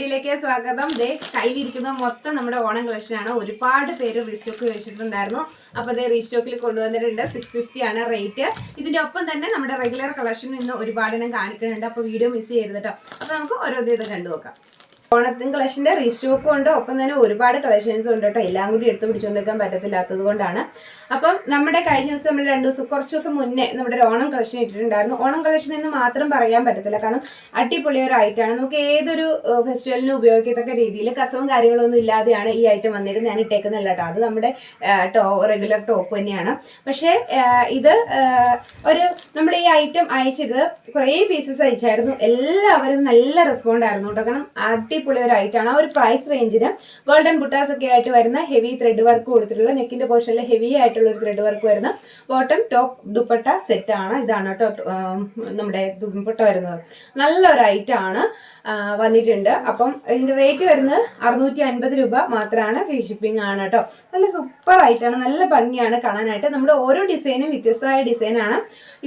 വീഡിയോയിലേക്ക് സ്വാഗതം. ദേ കയ്യിലിരിക്കുന്ന മൊത്തം നമ്മുടെ ഓണം കളക്ഷനാണ് ഒരുപാട് പേര് റീസ്റ്റോക്ക് വെച്ചിട്ടുണ്ടായിരുന്നു. അപ്പോൾ ദേ റീസ്റ്റോക്കിൽ കൊണ്ടുവന്നിട്ടുണ്ട്. സിക്സ് ഫിഫ്റ്റി ആണ് റേറ്റ്. ഇതിന്റെ ഒപ്പം തന്നെ നമ്മുടെ റെഗുലർ കളക്ഷൻ ഇന്ന് ഒരുപാട് എണ്ണം കാണിക്കുന്നുണ്ട്. അപ്പോൾ വീഡിയോ മിസ് ചെയ്യരുത് കേട്ടോ അപ്പോൾ നമുക്ക് ഓരോ ഇത് കണ്ടു നോക്കാം ഓണത്തിൻ കളക്ഷന്റെ റീസ്റ്റോക്കും ഉണ്ട്. ഒപ്പം തന്നെ ഒരുപാട് കളക്ഷൻസ് ഉണ്ട് കേട്ടോ. എല്ലാം കൂടി എടുത്ത് പിടിച്ചുകൊണ്ടിരിക്കാൻ പറ്റത്തില്ലാത്തത് കൊണ്ടാണ്. അപ്പം നമ്മുടെ കഴിഞ്ഞ ദിവസം നമ്മൾ രണ്ട് ദിവസം കുറച്ച് ദിവസം മുന്നേ നമ്മുടെ ഒരു ഓണം കളക്ഷൻ ഇട്ടിട്ടുണ്ടായിരുന്നു. ഓണം കളക്ഷൻ എന്ന് മാത്രം പറയാൻ പറ്റത്തില്ല. കാരണം അടിപൊളി ഒരു ഐറ്റമാണ് നമുക്ക് ഏതൊരു ഫെസ്റ്റിവലിനും ഉപയോഗിക്കത്തക്ക രീതിയിൽ കസവും കാര്യങ്ങളൊന്നും ഇല്ലാതെയാണ് ഈ ഐറ്റം വന്നിട്ട് ഞാൻ ഇട്ടേക്കുന്നില്ല കേട്ടോ. അത് നമ്മുടെ ടോ റെഗുലർ ടോപ്പ് തന്നെയാണ്. പക്ഷേ ഇത് ഒരു നമ്മൾ ഈ ഐറ്റം അയച്ചത് കുറേ പീസസ് അയച്ചായിരുന്നു. എല്ലാവരും നല്ല റെസ്പോണ്ട് ആയിരുന്നു കേട്ടോ. കാരണം അടിപൊളി ഒരു ഐറ്റാണ് ആ ഒരു പ്രൈസ് റേഞ്ചിന് ഗോൾഡൻ ബുട്ടാസ് ഒക്കെ ആയിട്ട് വരുന്ന ഹെവി ത്രെഡ് വർക്ക് കൊടുത്തിട്ടുള്ള നെക്കിന്റെ പോർഷനിൽ ഹെവി ആയിട്ടുള്ള ഒരു ത്രെഡ് വർക്ക് വരുന്ന ബോട്ടം ടോപ്പ് ദുപ്പട്ട സെറ്റ് ആണ്. ഇതാണ് കേട്ടോ നമ്മുടെ ദുപ്പട്ട വരുന്നത്. നല്ലൊരു ഐറ്റാണ് വന്നിട്ടുണ്ട്. അപ്പം ഇതിന്റെ റേറ്റ് വരുന്നത് അറുന്നൂറ്റി അൻപത് രൂപ മാത്രമാണ് ഫ്രീ ഷിപ്പിംഗ് ആണ് കേട്ടോ. നല്ല സൂപ്പർ ആയിട്ടാണ് നല്ല ഭംഗിയാണ് കാണാനായിട്ട്. നമ്മുടെ ഓരോ ഡിസൈനും വ്യത്യസ്തമായ ഡിസൈനാണ്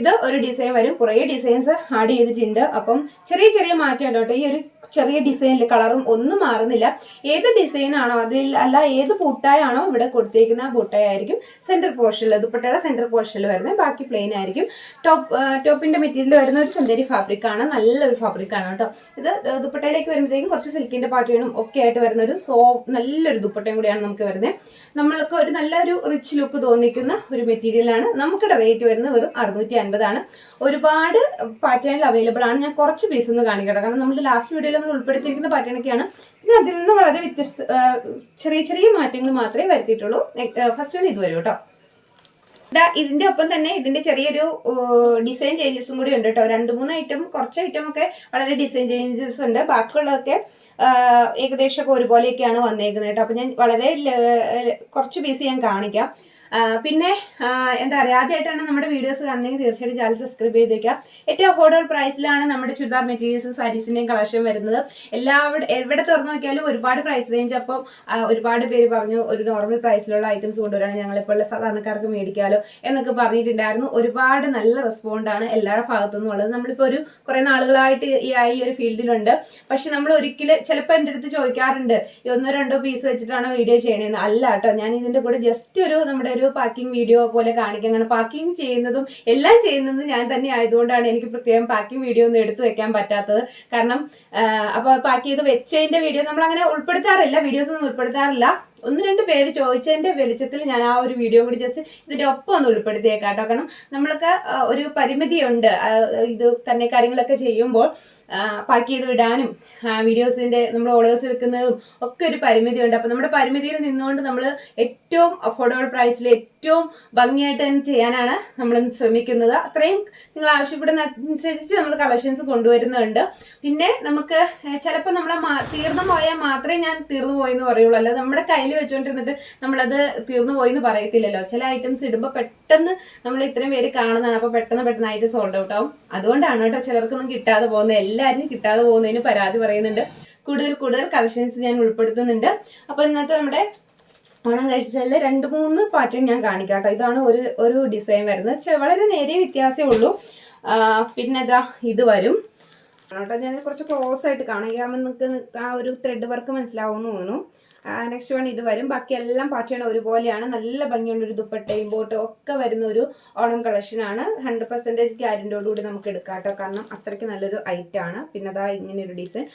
ഇത് ഒരു ഡിസൈൻ വരും. കുറേ ഡിസൈൻസ് ആഡ് ചെയ്തിട്ടുണ്ട്. അപ്പം ചെറിയ ചെറിയ മാറ്റം കേട്ടോ? ഈ ഒരു ചെറിയ ഡിസൈനിൽ കളറും ഒന്നും മാറുന്നില്ല. ഏത് ഡിസൈനാണോ അതിൽ അല്ല ഏത് ബൂട്ടായാണോ ഇവിടെ കൊടുത്തേക്കുന്ന ആ ബൂട്ടായ ആയിരിക്കും സെന്റർ പോർഷനിൽ ദുപ്പട്ടയുടെ സെന്റർ പോർഷനിൽ വരുന്നത്. ബാക്കി പ്ലെയിൻ ആയിരിക്കും. ടോപ്പ് ടോപ്പിന്റെ മെറ്റീരിയൽ വരുന്ന ഒരു ചന്ദേരി ഫാബ്രിക് ആണ്. നല്ലൊരു ഫാബ്രിക് ആണ് കേട്ടോ. ഇത് ദുപ്പട്ടയിലേക്ക് വരുമ്പോഴത്തേക്കും കുറച്ച് സിൽക്കിന്റെ പാറ്റേണും ഒക്കെ ആയിട്ട് വരുന്ന ഒരു സോ നല്ലൊരു ദുപ്പട്ടയും കൂടിയാണ് നമുക്ക് വരുന്നത്. നമ്മൾക്ക് ഒരു നല്ലൊരു റിച്ച് ലുക്ക് തോന്നിക്കുന്ന ഒരു മെറ്റീരിയലാണ് നമുക്കിടെ റേറ്റ് വരുന്നത് വെറും അറുന്നൂറ്റി അൻപതാണ്. ഒരുപാട് പാറ്റേണിൽ അവൈലബിൾ ആണ്. ഞാൻ കുറച്ച് പീസ് ഒന്ന് കാണിക്കട്ടെ. കാരണം നമ്മുടെ ലാസ്റ്റ് വീഡിയോയിൽ നമ്മൾ ഉൾപ്പെടുത്തിയിരിക്കുന്ന പാറ്റേണൊക്കെയാണ് പിന്നെ അതിൽ നിന്ന് വളരെ വ്യത്യസ്ത ചെറിയ ചെറിയ മാറ്റങ്ങൾ മാത്രമേ വരുത്തിയിട്ടുള്ളൂ. ഫസ്റ്റ് വൺ ഇത് വരും കേട്ടോ. ഇതിന്റെ ഒപ്പം തന്നെ ഇതിന്റെ ചെറിയൊരു ഡിസൈൻ ചേഞ്ചസും കൂടി ഉണ്ട് കേട്ടോ. രണ്ട് മൂന്ന് ഐറ്റം കുറച്ച് ഐറ്റം ഒക്കെ വളരെ ഡിസൈൻ ചേഞ്ചസ് ഉണ്ട്. ബാക്കിയുള്ളതൊക്കെ ഏകദേശം ഒക്കെ ഒരുപോലെയൊക്കെയാണ് വന്നേക്കുന്നത് കേട്ടോ. അപ്പൊ ഞാൻ വളരെ കുറച്ച് പീസ് ഞാൻ കാണിക്കാം. പിന്നെ എന്താ പറയുക ആദ്യമായിട്ടാണ് നമ്മുടെ വീഡിയോസ് കാണുന്നതെങ്കിൽ തീർച്ചയായിട്ടും ചാനൽ സബ്സ്ക്രൈബ് ചെയ്തേക്കാം ഏറ്റവും അഫോർഡബിൾ പ്രൈസിലാണ് നമ്മുടെ ചുരിദാർ മെറ്റീരിയൽസ് സാരീസിന്റെയും കളക്ഷൻ വരുന്നത്. എല്ലാവിടെ എവിടെ തുറന്നു നോക്കിയാലും ഒരുപാട് പ്രൈസ് റേഞ്ച് അപ്പം ഒരുപാട് പേര് പറഞ്ഞു ഒരു നോർമൽ പ്രൈസിലുള്ള ഐറ്റംസ് കൊണ്ടുവരാണ് ഞങ്ങളിപ്പോൾ സാധാരണക്കാർക്ക് മേടിക്കാലോ എന്നൊക്കെ പറഞ്ഞിട്ടുണ്ടായിരുന്നു. ഒരുപാട് നല്ല റെസ്പോണ്ടാണ് എല്ലാവരുടെ ഭാഗത്തു നിന്നുള്ളത് നമ്മളിപ്പോൾ ഒരു കുറേ നാളുകളായിട്ട് ഈ ഒരു ഫീൽഡിലുണ്ട്. പക്ഷെ നമ്മൾ ഒരിക്കലും ചിലപ്പോൾ എന്റെ അടുത്ത് ചോദിക്കാറുണ്ട് ഒന്നോ രണ്ടോ പീസ് വെച്ചിട്ടാണോ വീഡിയോ ചെയ്യണേന്ന്? അല്ല കേട്ടോ ഞാൻ ഇതിന്റെ കൂടെ ജസ്റ്റ് ഒരു നമ്മുടെ ഒരു പാക്കിംഗ് വീഡിയോ പോലെ കാണിക്കാൻ കാരണം പാക്കിംഗ് ചെയ്യുന്നതും എല്ലാം ചെയ്യുന്നതും ഞാൻ തന്നെ ആയതുകൊണ്ടാണ് എനിക്ക് പ്രത്യേകം പാക്കിംഗ് വീഡിയോ ഒന്നും എടുത്തു വെക്കാൻ പറ്റാത്തത്. കാരണം അപ്പോൾ പാക്ക് ചെയ്ത് വെച്ചതിന്റെ വീഡിയോ നമ്മൾ അങ്ങനെ ഉൾപ്പെടുത്താറില്ല വീഡിയോസ് ഒന്നും ഉൾപ്പെടുത്താറില്ല. ഒന്ന് രണ്ട് പേര് ചോദിച്ചതിന്റെ വെളിച്ചത്തിൽ ഞാൻ ആ ഒരു വീഡിയോ കൂടി ജസ്റ്റ് ഇതിന്റെ ഒപ്പം ഒന്ന് ഉൾപ്പെടുത്തിയേക്കാം കേട്ടോ കാരണം നമ്മൾക്ക് ഒരു പരിമിതിയുണ്ട്. ഇത് തന്നെ കാര്യങ്ങളൊക്കെ ചെയ്യുമ്പോൾ പാക്ക് ചെയ്ത് വിടാനും വീഡിയോസിന്റെ നമ്മൾ ഓഡിയോസ് എടുക്കുന്നതും ഒക്കെ ഒരു പരിമിതിയുണ്ട്. അപ്പൊ നമ്മുടെ പരിമിതിയിൽ നിന്നുകൊണ്ട് നമ്മൾ ഏറ്റവും അഫോർഡബിൾ പ്രൈസിൽ ഭംഗിയായിട്ട് തന്നെ ചെയ്യാനാണ് നമ്മൾ ശ്രമിക്കുന്നത്. അത്രയും നിങ്ങൾ ആവശ്യപ്പെടുന്ന അനുസരിച്ച് നമ്മൾ കളക്ഷൻസ് കൊണ്ടുവരുന്നുണ്ട്. പിന്നെ നമുക്ക് ചിലപ്പോൾ നമ്മളെ തീർന്നു പോയാൽ മാത്രമേ ഞാൻ തീർന്നു പോയെന്ന് പറയുള്ളൂ. അല്ലാതെ നമ്മുടെ കയ്യിൽ വെച്ചുകൊണ്ടിരുന്നിട്ട് നമ്മളത് തീർന്നു പോയി എന്ന് പറയത്തില്ലല്ലോ. ചില ഐറ്റംസ് ഇടുമ്പോൾ പെട്ടെന്ന് നമ്മൾ ഇത്രയും പേര് കാണുന്നതാണ്. അപ്പോൾ പെട്ടെന്ന് പെട്ടെന്ന് പെട്ടെന്നായിട്ട് സോൾഡ് ഔട്ട് ആവും. അതുകൊണ്ടാണ് കേട്ടോ ചിലർക്കൊന്നും കിട്ടാതെ പോകുന്നത്. എല്ലാവരും കിട്ടാതെ പോകുന്നതിന് പരാതി പറയുന്നുണ്ട്. കൂടുതൽ കൂടുതൽ കളക്ഷൻസ് ഞാൻ ഉൾപ്പെടുത്തുന്നുണ്ട്. അപ്പോൾ ഇന്നത്തെ നമ്മുടെ ഓണം കഴിച്ചാൽ രണ്ട് മൂന്ന് പാറ്റേൺ ഞാൻ കാണിക്കാം കേട്ടോ ഇതാണ് ഒരു ഒരു ഡിസൈൻ വരുന്നത്. വളരെ നേരിയ വ്യത്യാസമേ ഉള്ളൂ. പിന്നെ ഇതാ ഇത് വരും. കേട്ടോ ഞാൻ കുറച്ച് ക്ലോസ് ആയിട്ട് കാണിക്കാമെന്ന് നിങ്ങൾക്ക് ആ ഒരു ത്രെഡ് വർക്ക് മനസ്സിലാവുമെന്ന് തോന്നുന്നു. നെക്സ്റ്റ് വൺ ഇത് വരും. ബാക്കി എല്ലാം പാറ്റേൺ ഒരുപോലെയാണ്. നല്ല ഭംഗിയുള്ള ഒരു ദുപ്പട്ടയും ബോട്ടും ഒക്കെ വരുന്ന ഒരു ഓണം കളക്ഷനാണ് ഹൺഡ്രഡ് പെർസെന്റേജ് ഗ്യാരന്റോടുകൂടി നമുക്ക് എടുക്കാം കേട്ടോ. കാരണം അത്രയ്ക്ക് നല്ലൊരു ഐറ്റം ആണ്. പിന്നെ അതാ ഇങ്ങനെയൊരു ഡിസൈൻ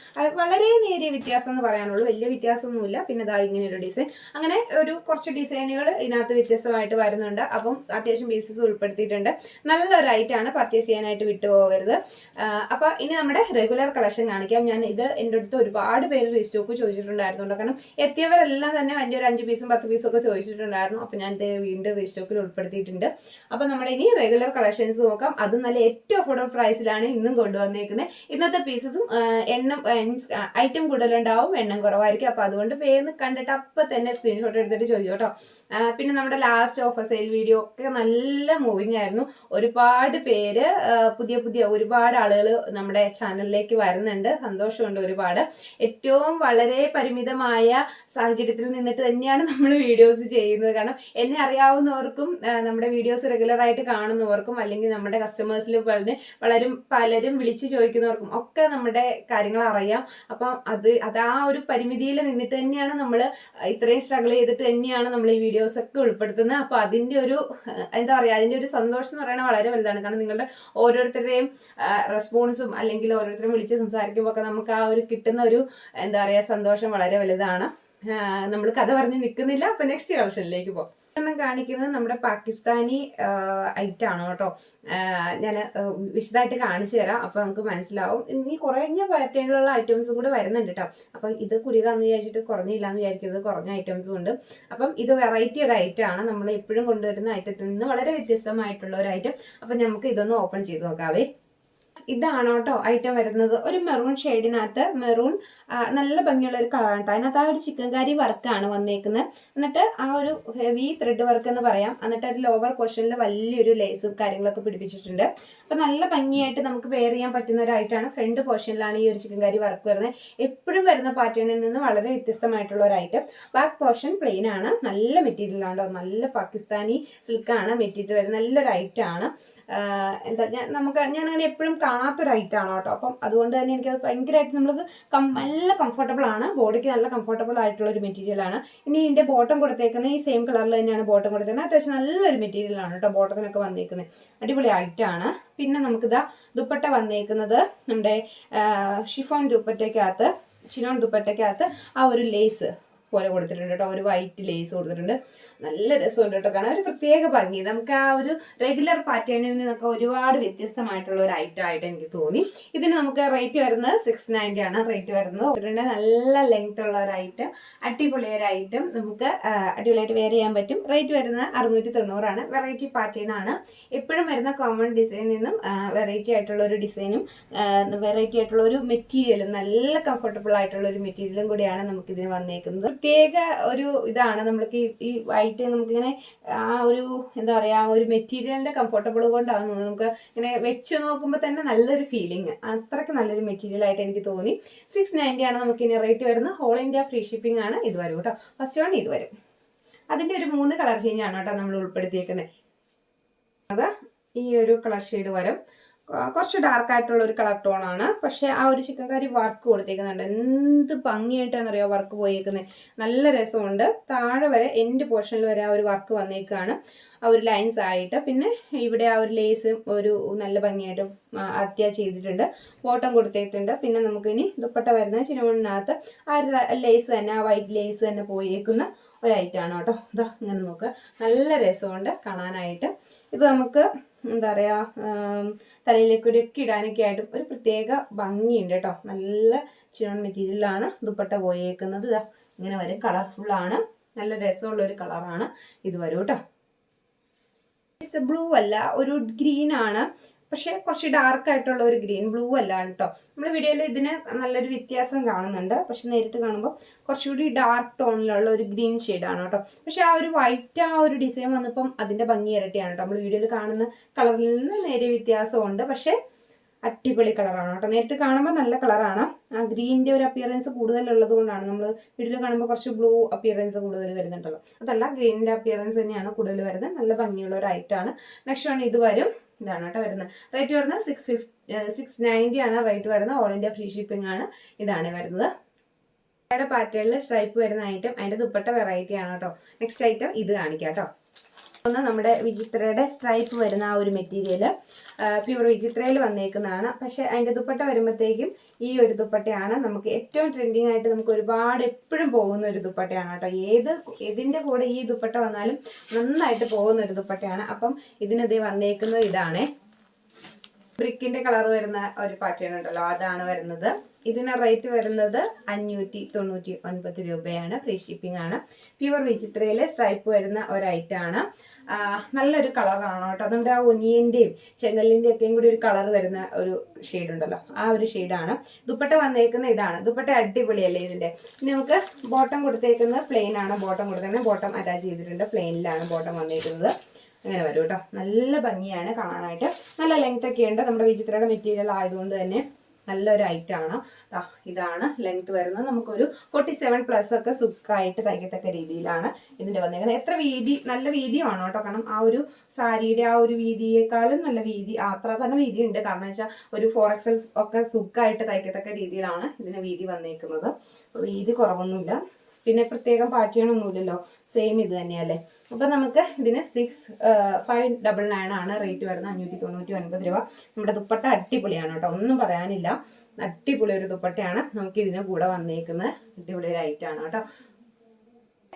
വളരെ നേരിയ വ്യത്യാസം എന്ന് പറയാനുള്ളൂ. വലിയ വ്യത്യാസമൊന്നുമില്ല പിന്നെ അതാ ഇങ്ങനെയൊരു ഡിസൈൻ അങ്ങനെ ഒരു കുറച്ച് ഡിസൈനുകൾ ഇതിനകത്ത് വ്യത്യസ്തമായിട്ട് വരുന്നുണ്ട്. അപ്പം അത്യാവശ്യം പീസസ് ഉൾപ്പെടുത്തിയിട്ടുണ്ട്. നല്ലൊരു ഐറ്റമാണ് പർച്ചേസ് ചെയ്യാനായിട്ട് വിട്ടുപോകരുത്. അപ്പോൾ ഇനി നമ്മുടെ റെഗുലർ കളക്ഷൻ കാണിക്കാം. ഞാൻ ഇത് എന്റെ അടുത്ത് ഒരുപാട് പേര് റീസ്റ്റോക്ക് ചോദിച്ചിട്ടുണ്ടായിരുന്നു കാരണം എത്തിയവരെല്ലാം തന്നെ എന്റെ ഒരു അഞ്ച് പീസും പത്ത് പീസും ഒക്കെ ചോദിച്ചിട്ടുണ്ടായിരുന്നു. അപ്പോൾ ഞാൻ വീണ്ടും റീസ്റ്റോക്കിൽ ഉൾപ്പെടുത്തിയിട്ടുണ്ട്. അപ്പോൾ നമ്മുടെ ഇനി റെഗുലർ കളക്ഷൻസ് നോക്കാം. അതും നല്ല ഏറ്റവും അഫോർഡബിൾ പ്രൈസിലാണ് ഇന്നും കൊണ്ടുവന്നേക്കുന്നത് ഇന്നത്തെ പീസസും എണ്ണം ഐറ്റം കൂടുതലുണ്ടാവും എണ്ണം കുറവായിരിക്കും. അപ്പോൾ അതുകൊണ്ട് പേന്ന് കണ്ടിട്ട് അപ്പം തന്നെ സ്ക്രീൻഷോട്ട് എടുത്തിട്ട് ചോദിച്ചു കേട്ടോ പിന്നെ നമ്മുടെ ലാസ്റ്റ് ഓഫർ സെയിൽ വീഡിയോ ഒക്കെ നല്ല മൂവിങ് ആയിരുന്നു. ഒരുപാട് പേര് പുതിയ പുതിയ ഒരുപാട് ആളുകൾ നമ്മുടെ ചാനലിലേക്ക് വരുന്നുണ്ട്. സന്തോഷമുണ്ട് ഒരുപാട്. ഏറ്റവും വളരെ പരിമിതമായ സാഹചര്യത്തിൽ നിന്നിട്ട് തന്നെയാണ് നമ്മൾ വീഡിയോസ് ചെയ്യുന്നത്. കാരണം എന്നെ അറിയാവുന്നവർക്കും നമ്മുടെ വീഡിയോസ് റെഗുലറായിട്ട് കാണുന്നവർക്കും അല്ലെങ്കിൽ നമ്മുടെ കസ്റ്റമേഴ്സിൽ വളരെ പലരും പലരും വിളിച്ചു ചോദിക്കുന്നവർക്കും ഒക്കെ നമ്മുടെ കാര്യങ്ങൾ അറിയാം. അപ്പം അത് അത് ആ ഒരു പരിമിതിയിൽ നിന്നിട്ട് തന്നെയാണ് നമ്മൾ ഇത്രയും സ്ട്രഗിൾ ചെയ്തിട്ട് തന്നെയാണ് നമ്മൾ ഈ വീഡിയോസ് ഒക്കെ ഉൾപ്പെടുത്തുന്നത്. അപ്പോൾ അതിന്റെ ഒരു എന്താ പറയുക അതിന്റെ ഒരു സന്തോഷം എന്ന് പറയുന്നത് വളരെ വലുതാണ്. കാരണം നിങ്ങളുടെ ഓരോരുത്തരുടെയും റെസ്പോൺസും അല്ലെങ്കിൽ ഓരോരുത്തരും വിളിച്ച് സംസാരിക്കുമ്പോൾ ഒക്കെ നമുക്ക് ആ ഒരു കിട്ടുന്ന ഒരു എന്താ പറയുക സന്തോഷം വളരെ വലുതാണ്. നമ്മൾ കഥ പറഞ്ഞ് നിൽക്കുന്നില്ല അപ്പൊ നെക്സ്റ്റ് കളക്ഷനിലേക്ക് പോകും കാണിക്കുന്നത് നമ്മുടെ പാകിസ്ഥാനി ഐറ്റം ആണ് കേട്ടോ. ഞാൻ വിശദമായിട്ട് കാണിച്ചു തരാം. അപ്പൊ നമുക്ക് മനസ്സിലാവും. ഇനി കുറഞ്ഞ പാറ്റേണിലുള്ള ഐറ്റംസും കൂടെ വരുന്നുണ്ട് കേട്ടോ. അപ്പം ഇത് കുടിയതാന്ന് വിചാരിച്ചിട്ട് കുറഞ്ഞില്ല എന്ന് വിചാരിക്കരുത്. കുറഞ്ഞ ഐറ്റംസും ഉണ്ട്. അപ്പം ഇത് വെറൈറ്റി ഒരു ഐറ്റം ആണ്. നമ്മൾ എപ്പോഴും കൊണ്ടുവരുന്ന ഐറ്റത്തിൽ നിന്ന് വളരെ വ്യത്യസ്തമായിട്ടുള്ള ഒരു ഐറ്റം അപ്പം നമുക്ക് ഇതൊന്ന് ഓപ്പൺ ചെയ്ത് നോക്കാവേ. ഇതാണ് കേട്ടോ ഐറ്റം വരുന്നത്. ഒരു മെറൂൺ ഷെയ്ഡിനകത്ത് മെറൂൺ നല്ല ഭംഗിയുള്ള ഒരു കളർ കേട്ടോ അതിനകത്ത് ആ ഒരു ചിക്കൻ കാരി വർക്കാണ് വന്നേക്കുന്നത് എന്നിട്ട് ആ ഒരു ഹെവി ത്രെഡ് വർക്ക് എന്ന് പറയാം. എന്നിട്ട് ഒരു ലോവർ പോർഷനിൽ വലിയൊരു ലേസും കാര്യങ്ങളൊക്കെ പിടിപ്പിച്ചിട്ടുണ്ട്. അപ്പം നല്ല ഭംഗിയായിട്ട് നമുക്ക് വെയർ ചെയ്യാൻ പറ്റുന്ന ഒരു ഐറ്റമാണ് ഫ്രണ്ട് പോർഷനിലാണ് ഈ ഒരു ചിക്കൻ കാരി വർക്ക് വരുന്നത് എപ്പോഴും വരുന്ന പാറ്റേണിൽ നിന്ന് വളരെ വ്യത്യസ്തമായിട്ടുള്ള ഒരു ഐറ്റം ബാക്ക് പോർഷൻ പ്ലെയിൻ ആണ്. നല്ല മെറ്റീരിയൽ ആണ്? നല്ല പാകിസ്ഥാനി സിൽക്കാണ് മെറ്റീരിയൽ വരുന്നത് നല്ലൊരു ഐറ്റം ആണ്. എന്താ ഞാൻ നമുക്ക് ഞാനങ്ങനെ എപ്പോഴും കാണാത്തൊരു ഐറ്റം ആണ് കേട്ടോ. അപ്പം അതുകൊണ്ട് തന്നെ എനിക്കത് ഭയങ്കരമായിട്ട് നമ്മൾക്ക് കം നല്ല കംഫർട്ടബിൾ ആണ്. ബോഡിക്ക് നല്ല കംഫർട്ടബിൾ ആയിട്ടുള്ള ഒരു മെറ്റീരിയൽ ആണ്. ഇനി ഇതിന്റെ ബോട്ടം കൊടുത്തേക്കുന്ന ഈ സെയിം കളറിൽ തന്നെയാണ് ബോട്ടം കൊടുത്തേക്കുന്നത്. അത്യാവശ്യം നല്ലൊരു മെറ്റീരിയലാണ് കേട്ടോ ബോട്ടത്തിനൊക്കെ വന്നേക്കുന്നത്. അടിപൊളി ഐറ്റം ആണ്. പിന്നെ നമുക്കിതാ ദുപ്പട്ട വന്നേക്കുന്നത് നമ്മുടെ ഷിഫോൺ ദുപ്പട്ടയ്ക്കകത്ത് ചിനോൺ ദുപ്പട്ടയ്ക്കകത്ത് ആ ഒരു ലേസ് പോലെ കൊടുത്തിട്ടുണ്ട് കേട്ടോ. ഒരു വൈറ്റ് ലേസ് കൊടുത്തിട്ടുണ്ട്. നല്ല രസമുണ്ട് കേട്ടോ. കാരണം ഒരു പ്രത്യേക ഭംഗി. നമുക്ക് ആ ഒരു റെഗുലർ പാറ്റേണിൽ നിന്നൊക്കെ ഒരുപാട് വ്യത്യസ്തമായിട്ടുള്ള ഒരു ഐറ്റം ആയിട്ട് എനിക്ക് തോന്നി. ഇതിന് നമുക്ക് റേറ്റ് വരുന്നത് സിക്സ് നയന്റി ആണ്. റേറ്റ് വരുന്നത് കൊടുത്തിട്ടുണ്ട്. നല്ല ലെങ്ത് ഉള്ള ഒരു ഐറ്റം അടിപൊളി ഒരു ഐറ്റം നമുക്ക് അടിപൊളിയായിട്ട് വെയർ ചെയ്യാൻ പറ്റും. റേറ്റ് വരുന്നത് അറുന്നൂറ്റി തൊണ്ണൂറാണ് വെറൈറ്റി പാറ്റേൺ ആണ്. എപ്പോഴും വരുന്ന കോമൺ ഡിസൈനിൽ നിന്നും വെറൈറ്റി ആയിട്ടുള്ള ഒരു ഡിസൈനും വെറൈറ്റി ആയിട്ടുള്ള ഒരു മെറ്റീരിയലും നല്ല കംഫർട്ടബിൾ ആയിട്ടുള്ള ഒരു മെറ്റീരിയലും കൂടിയാണ് നമുക്ക് ഇതിന് വന്നേക്കുന്നത്. പ്രത്യേക ഒരു ഇതാണ് നമ്മൾക്ക് ഈ- വൈറ്റ് നമുക്കിങ്ങനെ ആ ഒരു എന്താ പറയുക ഒരു മെറ്റീരിയലിന്റെ കംഫർട്ടബിൾ കൊണ്ടാണ് നമുക്ക് ഇങ്ങനെ വെച്ച് നോക്കുമ്പോൾ തന്നെ നല്ലൊരു ഫീലിംഗ് അത്രയ്ക്ക് നല്ലൊരു മെറ്റീരിയൽ ആയിട്ട് എനിക്ക് തോന്നി. സിക്സ് നയന്റി ആണ് നമുക്ക് ഇനി റേറ്റ് വരുന്നത്. ഹോൾ ഇന്ത്യ ഫ്രീ ഷിപ്പിംഗ് ആണ്. ഇത് വരും കേട്ടോ. ഫസ്റ്റ് വൺ ഇത് വരും. അതിന്റെ ഒരു മൂന്ന് കളർ ചേഞ്ച് ആണ് കേട്ടോ നമ്മൾ ഉൾപ്പെടുത്തിയേക്കുന്നത് അത് ഈ ഒരു കളർ ഷെയ്ഡ് വരും. കുറച്ച് ഡാർക്കായിട്ടുള്ള ഒരു കളർ ടോണാണ് പക്ഷേ ആ ഒരു ചിക്കൻ കറി വർക്ക് കൊടുത്തേക്കുന്നുണ്ട്. എന്ത് ഭംഗിയായിട്ടാണെന്നറിയോ വർക്ക് പോയേക്കുന്നത് നല്ല രസമുണ്ട്. താഴെ വരെ എൻഡ് പോർഷനിൽ വരെ ആ ഒരു വർക്ക് വന്നേക്കാണ്. ആ ഒരു ലൈൻസ് ആയിട്ട്. പിന്നെ ഇവിടെ ആ ഒരു ലേസ് ഒരു നല്ല ഭംഗിയായിട്ട് അത്യാവശ്യം ചെയ്തിട്ടുണ്ട്. ബോട്ടം കൊടുത്തേക്കുന്നുണ്ട്. പിന്നെ നമുക്കിനി ദുപ്പട്ട വരുന്ന ചിരവണ്ണിനകത്ത് ആ ലേസ് തന്നെ ആ വൈറ്റ് ലേസ് തന്നെ പോയേക്കുന്ന ഒരു ഐറ്റമാണ് കേട്ടോ. ഇതാ ഇങ്ങനെ നോക്കുക നല്ല രസമുണ്ട് കാണാനായിട്ട്. ഇത് നമുക്ക് എന്താ പറയുക തലയിലേക്കൂടി ഒക്കെ ഇടാനൊക്കെ ആയിട്ടും ഒരു പ്രത്യേക ഭംഗിയുണ്ട് കേട്ടോ നല്ല ചിരോൺ മെറ്റീരിയലാണ് ദുപ്പട്ട പോയേക്കുന്നത്. ഇതാ ഇങ്ങനെ വരും കളർഫുള്ളാണ് നല്ല രസമുള്ള ഒരു കളറാണ് ഇത് വരും കേട്ടോ ബ്ലൂ അല്ല ഒരു ഗ്രീൻ ആണ്. പക്ഷെ കുറച്ച് ഡാർക്ക് ആയിട്ടുള്ള ഒരു ഗ്രീൻ ബ്ലൂ അല്ല കേട്ടോ നമ്മൾ വീഡിയോയിൽ ഇതിന് നല്ലൊരു വ്യത്യാസം കാണുന്നുണ്ട്. പക്ഷെ നേരിട്ട് കാണുമ്പോൾ കുറച്ചുകൂടി ഡാർക്ക് ടോണിലുള്ള ഒരു ഗ്രീൻ ആണ് കേട്ടോ പക്ഷെ ആ ഒരു വൈറ്റ് ആ ഒരു ഡിസൈൻ വന്നപ്പം അതിന്റെ ഭംഗി ഇരട്ടിയാണ് കേട്ടോ നമ്മൾ വീഡിയോയിൽ കാണുന്ന കളറിൽ നിന്ന് നേരിയ വ്യത്യാസമുണ്ട്. പക്ഷേ അടിപൊളി കളറാണ് കേട്ടോ നേരിട്ട് കാണുമ്പോൾ നല്ല കളറാണ് ആ ഗ്രീനിന്റെ ഒരു അപ്പിയറൻസ് കൂടുതലുള്ളത് കൊണ്ടാണ് നമ്മൾ വീഡിയോയിൽ കാണുമ്പോൾ കുറച്ച് ബ്ലൂ അപ്പിയറൻസ് കൂടുതൽ വരുന്നുണ്ടല്ലോ. അതല്ല ഗ്രീനിന്റെ അപ്പിയറൻസ് തന്നെയാണ് കൂടുതൽ വരുന്നത്. നല്ല ഭംഗിയുള്ള ഒരു ഐറ്റാണ് നെക്സ്റ്റ് ആണ് ഇത് വരും. ഇതാണ് കേട്ടോ വരുന്നത്. റേറ്റ് വരുന്നത് സിക്സ് ഫിഫ്റ്റി സിക്സ് നയന്റി ആണ്. റേറ്റ് വരുന്നത് ഓൾ ഇന്ത്യ ഫ്രീ ഷിപ്പിംഗ് ആണ്. ഇതാണ് വരുന്നത്. പാറ്റേണിൽ സ്ട്രൈപ്പ് വരുന്ന ഐറ്റം അതിന്റെ ദുപ്പട്ട വെറൈറ്റി ആണ് കേട്ടോ. നെക്സ്റ്റ് ഐറ്റം ഇത് കാണിക്കാം കേട്ടോ. ഒന്ന് നമ്മുടെ വിചിത്രയുടെ സ്ട്രൈപ്പ് വരുന്ന ആ ഒരു മെറ്റീരിയൽ പ്യൂർ വിചിത്രയിൽ വന്നേക്കുന്നതാണ്. പക്ഷെ അതിന്റെ ദുപ്പട്ട വരുമ്പോഴത്തേക്കും ഈ ഒരു ദുപ്പട്ടയാണ് നമുക്ക് ഏറ്റവും ട്രെൻഡിങ് ആയിട്ട് നമുക്ക് ഒരുപാട് എപ്പോഴും പോകുന്ന ഒരു ദുപ്പട്ടയാണ് കേട്ടോ. ഏത് ഇതിന്റെ കൂടെ ഈ ദുപ്പട്ട വന്നാലും നന്നായിട്ട് പോകുന്ന ഒരു ദുപ്പട്ടയാണ്. അപ്പം ഇതിനത് വന്നേക്കുന്നത് ഇതാണേ. ബ്രിക്കിന്റെ കളർ വരുന്ന ഒരു പാറ്റേൺ ഉണ്ടല്ലോ അതാണ് വരുന്നത്. ഇതിന് റേറ്റ് വരുന്നത് അഞ്ഞൂറ്റി തൊണ്ണൂറ്റി ഒൻപത് രൂപയാണ്. ഫ്രീ ഷിപ്പിംഗ് ആണ്. പ്യുവർ വിചിത്രയിലെ സ്ട്രൈപ്പ് വരുന്ന ഒരു ആണ്. നല്ലൊരു കളറാണ് കേട്ടോ. നമ്മുടെ ആ ഒനിയന്റെയും ചെങ്ങലിന്റെ ഒക്കെയും കൂടി ഒരു കളർ വരുന്ന ഒരു ഷെയ്ഡ് ഉണ്ടല്ലോ. ആ ഒരു ഷെയ്ഡാണ് ദുപ്പട്ട വന്നേക്കുന്ന ഇതാണ്. ദുപ്പട്ട അടിപൊളിയല്ലേ ഇതിന്റെ? ഇനി നമുക്ക് ബോട്ടം കൊടുത്തേക്കുന്നത് പ്ലെയിൻ ആണ്. ബോട്ടം കൊടുത്തേക്കുന്നത്. ബോട്ടം അറ്റാച്ച് ചെയ്തിട്ടുണ്ട്. പ്ലെയിനിലാണ് ബോട്ടം വന്നേക്കുന്നത്. അങ്ങനെ വരും കേട്ടോ. നല്ല ഭംഗിയാണ് കാണാനായിട്ട്. നല്ല ലെങ്ത് ഒക്കെ ഉണ്ട്. നമ്മുടെ വിചിത്രയുടെ മെറ്റീരിയൽ ആയതുകൊണ്ട് തന്നെ നല്ലൊരു ദാ ഇതാണ് ലെങ്ത് വരുന്നത്. നമുക്കൊരു ഫോർട്ടി സെവൻ പ്ലസ് ഒക്കെ സുഖമായിട്ട് തയ്ക്കത്തക്ക രീതിയിലാണ് ഇതിന്റെ വന്നേക്കുന്നത്. എത്ര വീതി നല്ല വീതിയാണ് കേട്ടോ. കാരണം ആ ഒരു സാരിയുടെ ആ ഒരു വീതിയേക്കാളും നല്ല വീതി അത്ര തന്നെ വീതി ഉണ്ട്. കാരണം വെച്ചാൽ ഒരു ഫോർ എക്സൽ ഒക്കെ സുഖമായിട്ട് തയ്ക്കത്തക്ക രീതിയിലാണ് ഇതിന് വീതി വന്നേക്കുന്നത്. വീതി കുറവൊന്നുമില്ല. പിന്നെ പ്രത്യേകം പാറ്റേൺ ഒന്നുമില്ലല്ലോ. സെയിം ഇത് തന്നെയല്ലേ. അപ്പൊ നമുക്ക് ഇതിന് സിക്സ് ഫൈവ് ഡബിൾ നയൻ ആണ് റേറ്റ് വരുന്നത്. അഞ്ഞൂറ്റി തൊണ്ണൂറ്റി ഒൻപത് രൂപ. നമ്മുടെ ദുപ്പട്ട അടിപൊളിയാണ് കേട്ടോ. ഒന്നും പറയാനില്ല. അടിപൊളി ഒരു ദുപ്പട്ടയാണ്. നമുക്ക് ഇതിന് കൂടെ വന്നേക്കുന്നത് അടിപൊളി ആണ് കേട്ടോ.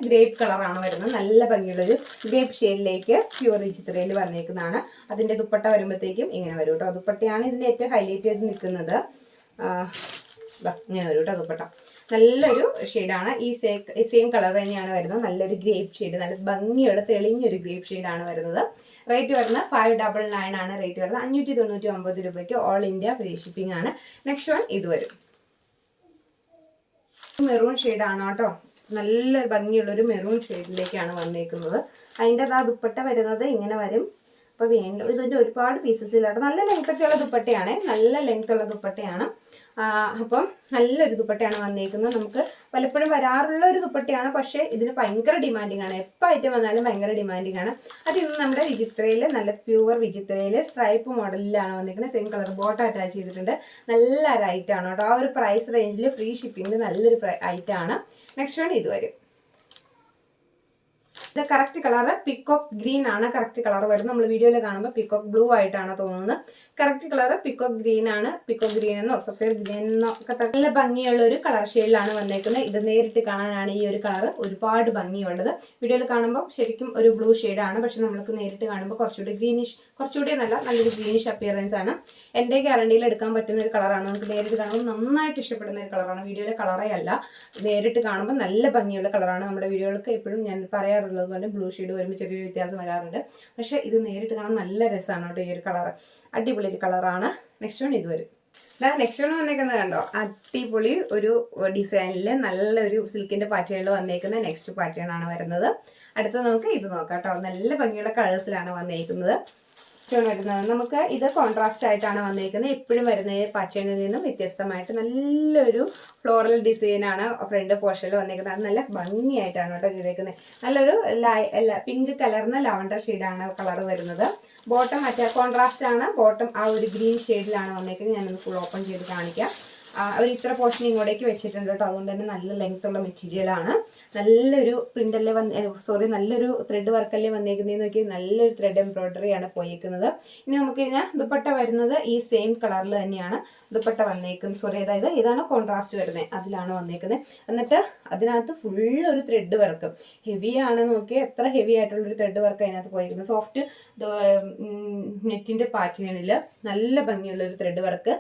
ഗ്രേപ്പ് കളറാണ് വരുന്നത്. നല്ല ഭംഗിയുള്ളൊരു ഗ്രേപ്പ് ഷെയ്ഡിലേക്ക് പ്യൂർ വിചിത്രയിൽ വന്നേക്കുന്നതാണ്. അതിന്റെ ദുപ്പട്ട വരുമ്പോഴത്തേക്കും ഇങ്ങനെ വരും കേട്ടോ. ദുപ്പട്ടയാണ് ഇതിന്റെ ഏറ്റവും ഹൈലൈറ്റ് ചെയ്ത് നിൽക്കുന്നത്. ഇങ്ങനെ വരും കേട്ടോ ദുപ്പട്ട. നല്ലൊരു ഷെയ്ഡാണ് ഈ സേ സെയിം കളർ തന്നെയാണ് വരുന്നത്. നല്ലൊരു ഗ്രേപ്പ് ഷെയ്ഡ് നല്ല ഭംഗിയുള്ള തെളിഞ്ഞൊരു ഗ്രേപ്പ് ഷെയ്ഡാണ് വരുന്നത്. റേറ്റ് വരുന്നത് ഫൈവ് ഡബിൾ നയൻ ആണ് റേറ്റ് വരുന്നത്. അഞ്ഞൂറ്റി തൊണ്ണൂറ്റി ഒമ്പത് രൂപയ്ക്ക് ഓൾ ഇന്ത്യ ഫ്രീ ഷിപ്പിംഗ് ആണ്. നെക്സ്റ്റ് വൺ ഇത് വരും. മെറൂൺ ഷെയ്ഡാണ് കേട്ടോ. നല്ല ഭംഗിയുള്ള ഒരു മെറൂൺ ഷെയ്ഡിലേക്കാണ് വന്നേക്കുന്നത്. അതിന്റെ ആ ദുപ്പട്ട വരുന്നത്. ഇങ്ങനെ വരും. അപ്പോൾ വീണ്ടും ഇതിന്റെ ഒരുപാട് പീസസിലായിട്ട് നല്ല ലെങ്ത് ഉള്ള ദുപ്പട്ടയാണ്. നല്ല ലെങ്ത് ഉള്ള ദുപ്പട്ടയാണ്. അപ്പം നല്ലൊരു ദുപ്പട്ടയാണ് വന്നേക്കുന്നത്. നമുക്ക് പലപ്പോഴും വരാറുള്ള ഒരു ദുപ്പട്ടയാണ് പക്ഷേ ഇതിന് ഭയങ്കര ഡിമാൻഡിങ് ആണ്. എപ്പോൾ ഐറ്റം വന്നാലും ഭയങ്കര ഡിമാൻഡിങ് ആണ്. അത് ഇന്ന് നമ്മുടെ വിചിത്രയിൽ നല്ല പ്യുവർ വിചിത്രയിൽ സ്ട്രൈപ്പ് മോഡലിലാണ് വന്നിരിക്കുന്നത് സെയിം കളർ ബോട്ട അറ്റാച്ച് ചെയ്തിട്ടുണ്ട്. നല്ല ഒരു ഐറ്റമാണ് കേട്ടോ. ആ ഒരു പ്രൈസ് റേഞ്ചിൽ ഫ്രീ ഷിപ്പിംഗ് നല്ലൊരു ഐറ്റമാണ് നെക്സ്റ്റ് വൺ ഇത് വരും. ഇത് കറക്റ്റ് കളർ പിക്കോക്ക് ഗ്രീൻ ആണ് കറക്റ്റ് കളർ വരുന്നത്. നമ്മൾ വീഡിയോയിൽ കാണുമ്പോൾ പിക്കോക്ക് ബ്ലൂ ആയിട്ടാണ് തോന്നുന്നത്. കറക്റ്റ് കളർ പിക്കോക്ക് ഗ്രീൻ ആണ്. പിക്കോക്ക് ഗ്രീൻ എന്നോ സഫേർ ഗ്രീൻ എന്നോ ഒക്കെ നല്ല ഭംഗിയുള്ള ഒരു കളർ ഷെയ്ഡിലാണ് വന്നേക്കുന്നത്. ഇത് നേരിട്ട് കാണാനാണ് ഈ ഒരു കളർ ഒരുപാട് ഭംഗിയുള്ളത്. വീഡിയോയിൽ കാണുമ്പോൾ ശരിക്കും ഒരു ബ്ലൂ ഷെയ്ഡാണ് പക്ഷെ നമുക്ക് നേരിട്ട് കാണുമ്പോൾ കുറച്ചുകൂടി ഗ്രീനിഷ് കുറച്ചുകൂടി നല്ല നല്ലൊരു ഗ്രീനിഷ് അപ്പിയറൻസ് ആണ്. എന്റെ ഗ്യാരണ്ടിയിൽ എടുക്കാൻ പറ്റുന്ന ഒരു കളറാണ് നമുക്ക് നേരിട്ട് കാണുമ്പോൾ നന്നായിട്ട് ഇഷ്ടപ്പെടുന്ന ഒരു കളറാണ് വീഡിയോയിലെ കളറേ അല്ല. നേരിട്ട് കാണുമ്പോൾ നല്ല ഭംഗിയുള്ള കളറാണ് നമ്മുടെ വീഡിയോകൾക്ക് എപ്പോഴും ഞാൻ പറയാറുള്ളത് പോലെ ബ്ലൂ ഷെയ്ഡ് വരുമ്പോൾ ചെറിയൊരു വ്യത്യാസം വരാറുണ്ട്. പക്ഷേ ഇത് നേരിട്ട് കാണാൻ നല്ല രസമാണ് കേട്ടോ ഈ ഒരു കളർ അടിപൊളി ഒരു കളറാണ് നെക്സ്റ്റ് വൺ ഇത് വരും. നെക്സ്റ്റ് വൺ വന്നേക്കുന്നത് കണ്ടോ? അടിപൊളി ഒരു ഡിസൈനിൽ നല്ലൊരു സിൽക്കിന്റെ പാറ്റേണിൽ വന്നേക്കുന്ന നെക്സ്റ്റ് പാറ്റേൺ ആണ് വരുന്നത്. അടുത്ത നമുക്ക് ഇത് നോക്കാം കേട്ടോ. നല്ല ഭംഗിയുള്ള കളേഴ്സിലാണ് വന്നേക്കുന്നത്. ാണ് വരുന്നത്. നമുക്ക് ഇത് കോൺട്രാസ്റ്റ് ആയിട്ടാണ് വന്നേക്കുന്നത്. എപ്പോഴും വരുന്ന പച്ചയിൽ നിന്നും വ്യത്യസ്തമായിട്ട് നല്ലൊരു ഫ്ലോറൽ ഡിസൈനാണ് ഫ്രണ്ട് പോർഷനിൽ വന്നേക്കുന്നത്. അത് നല്ല ഭംഗിയായിട്ടാണ് കേട്ടോ ചെയ്തേക്കുന്നത്. നല്ലൊരു അല്ല പിങ്ക് കലർന്ന ലാവണ്ടർ ഷെയ്ഡാണ് കളർ വരുന്നത്. ബോട്ടം മറ്റേ കോൺട്രാസ്റ്റ് ആണ്. ബോട്ടം ആ ഒരു ഗ്രീൻ ഷെയ്ഡിലാണ് വന്നേക്കുന്നത്. ഞാനൊന്ന് ഫുൾ ഓപ്പൺ ചെയ്ത് കാണിക്കാം. അവർ ഇത്ര പോർഷൻ ഇങ്ങോട്ടേക്ക് വെച്ചിട്ടുണ്ട് കേട്ടോ. അതുകൊണ്ട് തന്നെ നല്ല ലെങ്ത് ഉള്ള മെറ്റീരിയലാണ് നല്ലൊരു പ്രിന്റല്ലേ വന്ന് സോറി നല്ലൊരു ത്രെഡ് വർക്കല്ലേ വന്നേക്കുന്നതെന്ന് നോക്കി നല്ലൊരു ത്രെഡ് എംബ്രോയിഡറി ആണ് പോയേക്കുന്നത്. ഇനി നമുക്ക് ഇതിന് ദുപ്പട്ട വരുന്നത് ഈ സെയിം കളറിൽ തന്നെയാണ് ദുപ്പട്ട വന്നേക്കുന്നത്. സോറി അതായത് ഇതാണ് കോൺട്രാസ്റ്റ് വരുന്നത്. അതിലാണ് വന്നേക്കുന്നത്. എന്നിട്ട് അതിനകത്ത് ഫുൾ ഒരു ത്രെഡ് വർക്ക് ഹെവി ആണ് നോക്കി എത്ര ഹെവി ആയിട്ടുള്ളൊരു ത്രെഡ് വർക്ക് അതിനകത്ത് പോയിരിക്കുന്നത് സോഫ്റ്റ് നെറ്റിന്റെ പാറ്റേണിൽ നല്ല ഭംഗിയുള്ള ഒരു ത്രെഡ് വർക്ക്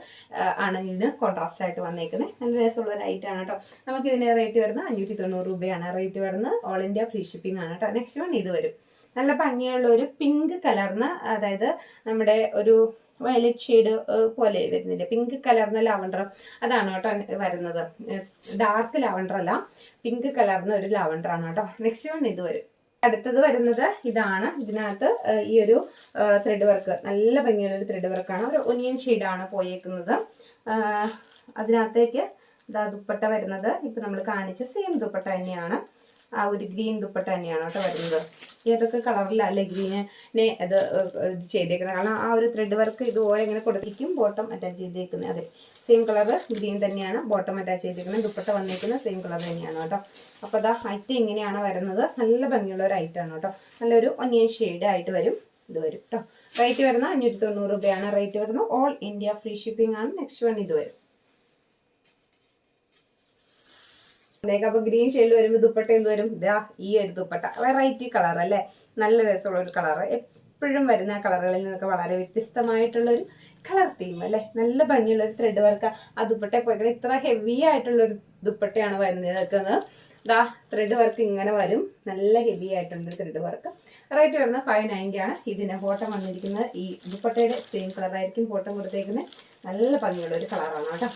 ആണ് ഇതിന് കോൺട്രാസ്റ്റ് ആയിട്ട് വന്നേക്കുന്നത് നല്ല രസമുള്ള ഒരു ഐറ്റം ആണ് കേട്ടോ. നമുക്ക് ഇതിന്റെ റേറ്റ് വരുന്നത് അഞ്ഞൂറ്റി തൊണ്ണൂറ് രൂപയാണ്. റേറ്റ് വരുന്നത് ഓൾ ഇന്ത്യ ഫ്രീ ഷിപ്പിംഗ് ആണ് കേട്ടോ. നെക്സ്റ്റ് വൺ ഇത് വരും. നല്ല ഭംഗിയുള്ള ഒരു പിങ്ക് കലർന്ന അതായത് നമ്മുടെ ഒരു വയലറ്റ് ഷെയ്ഡ് പോലെ വരുന്നില്ല? പിങ്ക് കലർന്ന ലാവണ്ടർ അതാണ് കേട്ടോ വരുന്നത്. ഡാർക്ക് ലാവണ്ടർ അല്ല പിങ്ക് കലർന്ന ഒരു ലാവണ്ടർ ആണ് കേട്ടോ. നെക്സ്റ്റ് വൺ ഇത് വരും. അടുത്തത് വരുന്നത് ഇതാണ്. ഇതിനകത്ത് ഈ ഒരു ത്രെഡ് വർക്ക് നല്ല ഭംഗിയുള്ള ഒരു ത്രെഡ് വർക്കാണ് ഒരു ഒനിയൻ ഷെയ്ഡാണ് പോയേക്കുന്നത്. അതിനകത്തേക്ക് ഇതാ ദുപ്പട്ട വരുന്നത്. ഇപ്പൊ നമ്മൾ കാണിച്ച സെയിം ദുപ്പട്ട തന്നെയാണ്. ആ ഒരു ഗ്രീൻ ദുപ്പട്ട തന്നെയാണ് കേട്ടോ വരുന്നത്. ഏതൊക്കെ കളറിലല്ലേ ഗ്രീനെ ഇത് ഇത് ചെയ്തേക്കുന്നത്. കാരണം ആ ഒരു ത്രെഡ് വർക്ക് ഇതുപോലെ ഇങ്ങനെ കൊടുത്തിരിക്കും ബോട്ടം അറ്റാച്ച് ചെയ്തേക്കുന്നത്. അതെ സെയിം കളർ ഗ്രീൻ തന്നെയാണ് ബോട്ടം അറ്റാച്ച് ചെയ്തേക്കുന്നത് ദുപ്പട്ട വന്നിരിക്കുന്നത് സെയിം കളർ തന്നെയാണ് കേട്ടോ. അപ്പോൾ അതാ ഐറ്റം ഇങ്ങനെയാണ് വരുന്നത്? നല്ല ഭംഗിയുള്ള ഒരു ഐറ്റം ആണ് കേട്ടോ. നല്ലൊരു ഒന്നിയൻ ഷെയ്ഡ് ആയിട്ട് വരും. ഇത് വരും കേട്ടോ. റേറ്റ് വരുന്നത് അഞ്ഞൂറ്റി തൊണ്ണൂറ് രൂപയാണ്. റേറ്റ് വരുന്നത് ഓൾ ഇന്ത്യ ഫ്രീ ഷിപ്പിംഗ് ആണ്. നെക്സ്റ്റ് വൺ ഇത് വരും. അപ്പൊ ഗ്രീൻ ഷെയ്ഡിൽ വരുമ്പോൾ ദുപ്പട്ട എന്ത് വരും? ഇതാ ഈ ഒരു ദുപ്പട്ട. വെറൈറ്റി കളർ അല്ലേ? നല്ല രസമുള്ള ഒരു കളർ എപ്പോഴും വരുന്ന കളറുകളിൽ നിന്നൊക്കെ വളരെ വ്യത്യസ്തമായിട്ടുള്ള ഒരു കളർ തീം അല്ലേ? നല്ല ഭംഗിയുള്ള ഒരു ത്രെഡ് വർക്ക് ആ. ദുപ്പട്ട പോയിക്കണ. ഇത്ര ഹെവി ആയിട്ടുള്ള ഒരു ദുപ്പട്ടയാണ് വരുന്നത് ദാ ത്രെഡ് വർക്ക് ഇങ്ങനെ വരും. നല്ല ഹെവി ആയിട്ടുണ്ട് ത്രെഡ് വർക്ക് റേറ്റ് വരുന്നത് ഫൈവ് നയന്റി ആണ്. ഇതിന് ഫോട്ടോ വന്നിരിക്കുന്നത് ഈ ദുപ്പട്ടയുടെ സെയിം കളറായിരിക്കും ഫോട്ടോ കൊടുത്തേക്കുന്നത്. നല്ല ഭംഗിയുള്ള ഒരു കളറാണ് കേട്ടോ.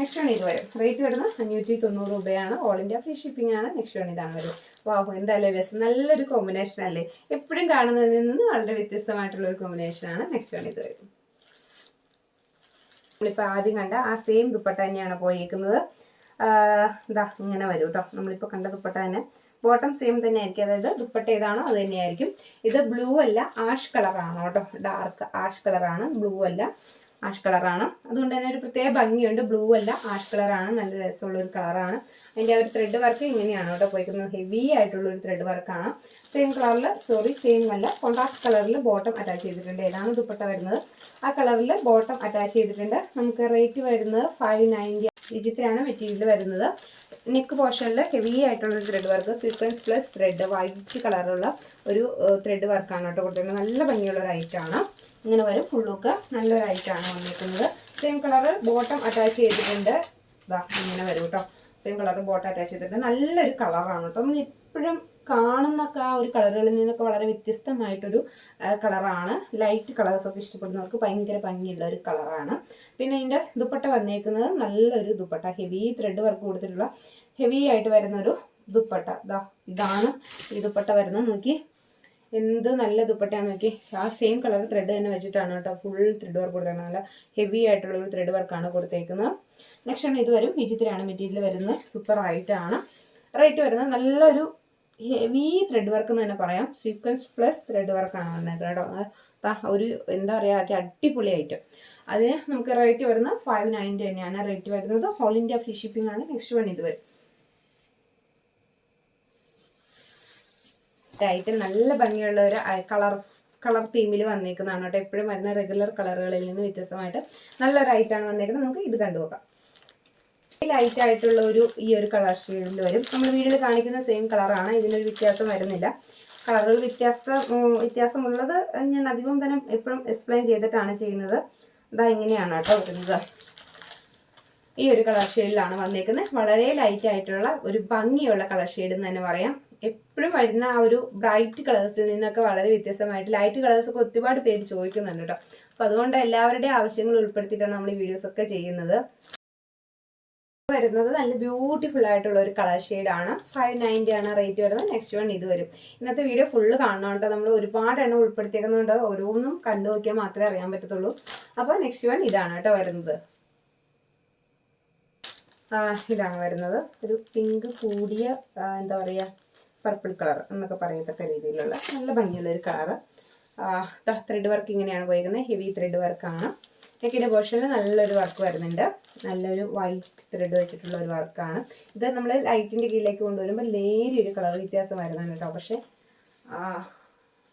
നെക്സ്റ്റ് വൺ ഇത് വരും. റേറ്റ് വരുന്നത് അഞ്ഞൂറ്റി തൊണ്ണൂറ് രൂപയാണ്. ഓൾ ഇന്ത്യ ഫ്രീ ഷിപ്പിംഗ് ആണ്. നെക്സ്റ്റ് വൺ ഇതാണ് വരും. വാഹു എന്തായാലും രസം. നല്ലൊരു കോമ്പിനേഷൻ അല്ലേ? എപ്പോഴും കാണുന്നതിൽ നിന്ന് വളരെ വ്യത്യസ്തമായിട്ടുള്ള ഒരു കോമ്പിനേഷൻ ആണ്. നെക്സ്റ്റ് വൺ ഇത് വരും. നമ്മളിപ്പോൾ ആദ്യം കണ്ട ആ സെയിം ദുപ്പട്ട തന്നെയാണ് പോയേക്കുന്നത്. ഇതാ ഇങ്ങനെ വരും കേട്ടോ നമ്മളിപ്പോൾ കണ്ട ദുപ്പട്ട തന്നെ. ബോട്ടം സെയിം തന്നെ ആയിരിക്കും അതായത് ദുപ്പട്ട ഏതാണോ അത് തന്നെയായിരിക്കും. ഇത് ബ്ലൂ അല്ല ആഷ് കളറാണ് കേട്ടോ ഡാർക്ക് ആഷ് കളറാണ് ബ്ലൂ അല്ല. ആഷ് കളറാണ്. അതുകൊണ്ട് തന്നെ ഒരു പ്രത്യേക ഭംഗിയുണ്ട്. ബ്ലൂ അല്ല ആഷ് കളറാണ്. നല്ല രസമുള്ള ഒരു കളറാണ്. അതിന്റെ ആ ഒരു ത്രെഡ് വർക്ക് ഇങ്ങനെയാണ് കേട്ടോ പോയിക്കുന്നത്. ഹെവി ആയിട്ടുള്ള ഒരു ത്രെഡ് വർക്കാണ് സെയിം കളറിൽ സോറി സെയിം അല്ല. കോൺട്രാസ്റ്റ് കളറിൽ ബോട്ടം അറ്റാച്ച് ചെയ്തിട്ടുണ്ട്. ഏതാണ് ദുപ്പട്ട വരുന്നത്? ആ കളറിൽ ബോട്ടം അറ്റാച്ച് ചെയ്തിട്ടുണ്ട്. നമുക്ക് റേറ്റ് വരുന്നത് ഫൈവ് നയന്റി വിചിത്രയാണ് മെറ്റീരിയൽ വരുന്നത്. നെക്ക് പോർഷനിൽ ഹെവി ആയിട്ടുള്ള thread work sequence plus thread white കളറുള്ള ഒരു ത്രെഡ് വർക്കാണ് കേട്ടോ കൊടുത്തിട്ടുണ്ട് നല്ല ഭംഗിയുള്ള ഒരു ഐറ്റമാണ് ഇങ്ങനെ വരും. നല്ലൊരു ഐറ്റമാണ് വന്നിരിക്കുന്നത്. സെയിം കളർ ബോട്ടം അറ്റാച്ച് ചെയ്തിട്ടുണ്ട്. ഇതാ ഇങ്ങനെ വരും കേട്ടോ സെയിം കളർ ബോട്ടം അറ്റാച്ച് ചെയ്തിട്ടുണ്ട്. നല്ലൊരു കളറാണ് കേട്ടോ നമ്മൾ എപ്പോഴും കാണുന്നൊക്കെ ആ ഒരു കളറുകളിൽ നിന്നൊക്കെ വളരെ വ്യത്യസ്തമായിട്ടൊരു കളറാണ് ലൈറ്റ് കളേഴ്സൊക്കെ ഇഷ്ടപ്പെടുന്നവർക്ക് ഭയങ്കര ഭംഗിയുള്ള ഒരു കളറാണ് പിന്നെ ഇതിന്റെ ദുപ്പട്ട വന്നേക്കുന്നത് നല്ലൊരു ദുപ്പട്ട. ഹെവി ത്രെഡ് വർക്ക് കൊടുത്തിട്ടുള്ള ഹെവി ആയിട്ട് വരുന്നൊരു ദുപ്പട്ട. ഇതാ ഇതാണ് ഈ ദുപ്പട്ട വരുന്നത്. നോക്കി. എന്ത് നല്ല ദുപ്പട്ടയാന്ന് നോക്കി. ആ സെയിം കളർ ത്രെഡ് തന്നെ വെച്ചിട്ടാണ് കേട്ടോ ഫുൾ ത്രെഡ് വർക്ക് കൊടുത്തേക്കുന്നത് നല്ല ഹെവി ആയിട്ടുള്ള ഒരു ത്രെഡ് വർക്കാണ് കൊടുത്തേക്കുന്നത്. നെക്സ്റ്റ് ആണ് ഇത് വരും. വിചിത്രയാണ് മെറ്റീരിയൽ വരുന്നത്. സൂപ്പർ ആയിട്ടാണ് റേറ്റ് വരുന്നത് നല്ലൊരു ഹെവി ത്രെഡ് വർക്ക് എന്ന് തന്നെ പറയാം. സീക്വൻസ് പ്ലസ് ത്രെഡ് വർക്കാണ് വന്നത് കേട്ടോ. ഒരു എന്താ പറയുക അടിപൊളി ഐറ്റം അതിന് നമുക്ക് റേറ്റ് വരുന്നത് ഫൈവ് നയന്റി തന്നെയാണ്. റേറ്റ് വരുന്നത് ഹോൾ ഇന്ത്യ ഫ്രീ ഷിപ്പിംഗ് ആണ്. നെക്സ്റ്റ് വൺ ഇത് വരും. ഐറ്റം നല്ല ഭംഗിയുള്ള ഒരു കളർ കളർ തീമിൽ വന്നേക്കുന്നതാണ് കേട്ടോ. എപ്പോഴും വരുന്ന റെഗുലർ കളറുകളിൽ നിന്ന് വ്യത്യസ്തമായിട്ട് നല്ലൊരു ഐറ്റാണ് വന്നേക്കുന്നത്. നമുക്ക് ഇത് കണ്ടുപോകാം ലൈറ്റ് ആയിട്ടുള്ള ഒരു ഈ ഒരു കളർ ഷെയ്ഡിൽ വരും. നമ്മൾ വീഡിയോയിൽ കാണിക്കുന്ന സെയിം കളറാണ് ഇതിനൊരു വ്യത്യാസം വരുന്നില്ല. കളറുകൾ വ്യത്യാസം വ്യത്യാസമുള്ളത് ഞാൻ അധികം തന്നെ എപ്പോഴും എക്സ്പ്ലെയിൻ ചെയ്തിട്ടാണ് ചെയ്യുന്നത്. ഇതാ ഇങ്ങനെയാണ് കേട്ടോ വരുന്നത്. ഈ ഒരു കളർ ഷെയ്ഡിലാണ് വന്നേക്കുന്നത്. വളരെ ലൈറ്റ് ആയിട്ടുള്ള ഒരു ഭംഗിയുള്ള കളർ ഷെയ്ഡ് എന്ന് തന്നെ പറയാം. എപ്പോഴും വരുന്ന ആ ഒരു ബ്രൈറ്റ് കളേഴ്സിൽ നിന്നൊക്കെ വളരെ വ്യത്യസ്തമായിട്ട് ലൈറ്റ് കളേഴ്സ് ഒക്കെ ഒരുപാട് പേര് ചോദിക്കുന്നുണ്ട് കേട്ടോ. അപ്പോൾ അതുകൊണ്ട് എല്ലാവരുടെയും ആവശ്യങ്ങൾ ഉൾപ്പെടുത്തിയിട്ടാണ് നമ്മൾ ഈ വീഡിയോസ് ഒക്കെ ചെയ്യുന്നത്. വരുന്നത് നല്ല ബ്യൂട്ടിഫുൾ ആയിട്ടുള്ള ഒരു കളർ ആണ്. ഫൈവ് നയന്റി ആണ് റേറ്റ് വരുന്നത്. നെക്സ്റ്റ് വൺ ഇത് വരും. ഇന്നത്തെ വീഡിയോ ഫുള്ള് കാണണം കേട്ടോ. നമ്മൾ ഒരുപാട് എണ്ണം ഉൾപ്പെടുത്തിയേക്കുന്നുണ്ട്. ഓരോന്നും കണ്ടു നോക്കിയാൽ മാത്രമേ അറിയാൻ പറ്റത്തുള്ളൂ. അപ്പോൾ നെക്സ്റ്റ് വൺ ഇതാണ് കേട്ടോ വരുന്നത്. ഇതാണ് വരുന്നത്. ഒരു പിങ്ക് കൂടിയ എന്താ പറയുക പർപ്പിൾ കളർ എന്നൊക്കെ പറയത്തക്ക രീതിയിലുള്ള നല്ല ഭംഗിയുള്ള ഒരു കളറ് ത്രെഡ് വർക്ക് ഇങ്ങനെയാണ് പോയിരിക്കുന്നത് ഹെവി ത്രെഡ് വർക്കാണ് നെക്കിന്റെ പോർഷനിൽ നല്ലൊരു വർക്ക് വരുന്നുണ്ട്. നല്ലൊരു വൈറ്റ് ത്രെഡ് വെച്ചിട്ടുള്ള ഒരു വർക്കാണ് ഇത് നമ്മൾ ലൈറ്റിന്റെ കീഴിലേക്ക് കൊണ്ടുവരുമ്പോൾ നേരിയ ഒരു കളർ വ്യത്യാസം വരുന്നുണ്ട് കേട്ടോ പക്ഷേ